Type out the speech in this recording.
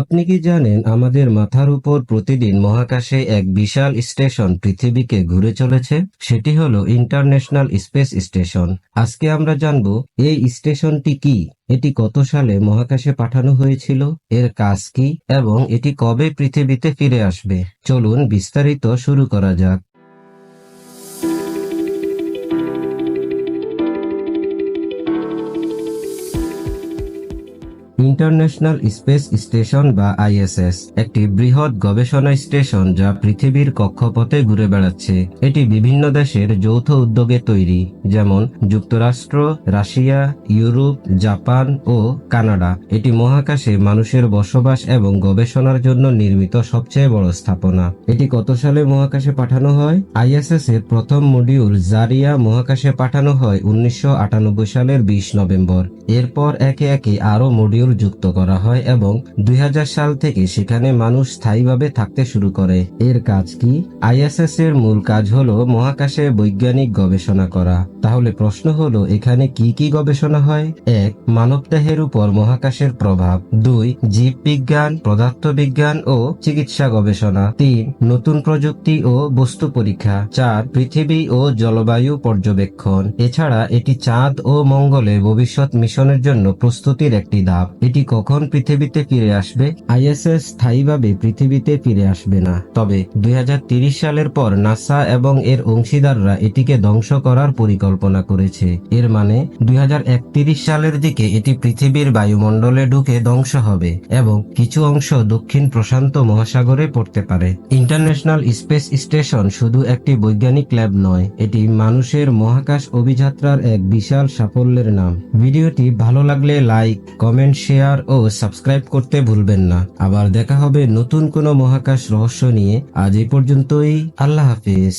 আপনি কি জানেন আমাদের মাথার উপর প্রতিদিন মহাকাশে এক বিশাল স্টেশন পৃথিবীকে ঘুরে চলেছে? সেটি হলো ইন্টারন্যাশনাল স্পেস স্টেশন। আজকে আমরা জানব, এই স্টেশনটি কি? এটি কত সালে মহাকাশে পাঠানো হয়েছিল? এর কাজ কি? এবং এটি কবে পৃথিবীতে ফিরে আসবে? চলুন বিস্তারিত শুরু করা যাক। ইন্টারন্যাশনাল স্পেস স্টেশন বা আইএসএস, একটি বৃহৎ গবেষণা স্টেশন যা পৃথিবীর কক্ষপথে ঘুরে বেড়াচ্ছে। এটি বিভিন্ন দেশের যৌথ উদ্যোগে তৈরি, যেমন যুক্তরাষ্ট্র, রাশিয়া, ইউরোপ, জাপান ও কানাডা। এটি মহাকাশে মানুষের বসবাস এবং গবেষণার জন্য নির্মিত সবচেয়ে বড় স্থাপনা। এটি কত সালে মহাকাশে পাঠানো হয়? আইএসএস এর প্রথম মডিউল জারিয়া মহাকাশে পাঠানো হয় উনিশশো আটানব্বই সালের বিশ নভেম্বর। এরপর একে একে আরও মডিউল যুক্ত করা হয় এবং দুই হাজার সাল থেকে সেখানে মানুষ স্থায়ীভাবে থাকতে শুরু করে। এর কাজ কি? আইএসএস এর মূল কাজ হলো মহাকাশে বৈজ্ঞানিক গবেষণা করা। তাহলে প্রশ্ন হলো, এখানে কি কি গবেষণা হয়? এক, মানবদেহের উপর মহাকাশের প্রভাব। দুই জীব জীববিজ্ঞান, পদার্থবিজ্ঞান ও চিকিৎসা গবেষণা। তিন, নতুন প্রযুক্তি ও বস্তু পরীক্ষা। চার, পৃথিবী ও জলবায়ু পর্যবেক্ষণ। এছাড়া এটি চাঁদ ও মঙ্গলে ভবিষ্যৎ মিশনের জন্য প্রস্তুতির একটি ধাপ। এটি কখন পৃথিবীতে ফিরে আসবে? আইএসএস স্থায়ীভাবে পৃথিবীতে ফিরে আসবে না। তবে দুই সালের পর নাসা এবং এর অংশীদাররা এটিকে ধ্বংস করার পরিকল্পনা করেছে। এর মানে দুই সালের দিকে এটি পৃথিবীর বায়ুমণ্ডলে ঢুকে ধ্বংস হবে এবং কিছু অংশ দক্ষিণ প্রশান্ত মহাসাগরে পড়তে পারে। ইন্টারন্যাশনাল স্পেস স্টেশন শুধু একটি বৈজ্ঞানিক ল্যাব নয়, এটি মানুষের মহাকাশ অভিযাত্রার এক বিশাল সাফল্যের নাম। ভিডিওটি ভালো লাগলে লাইক, কমেন্ট শেয়ার ও সাবস্ক্রাইব করতে ভুলবেন না। আবার দেখা হবে নতুন কোন মহাকাশ রহস্য নিয়ে। আজ এই পর্যন্তই। আল্লাহ হাফিজ।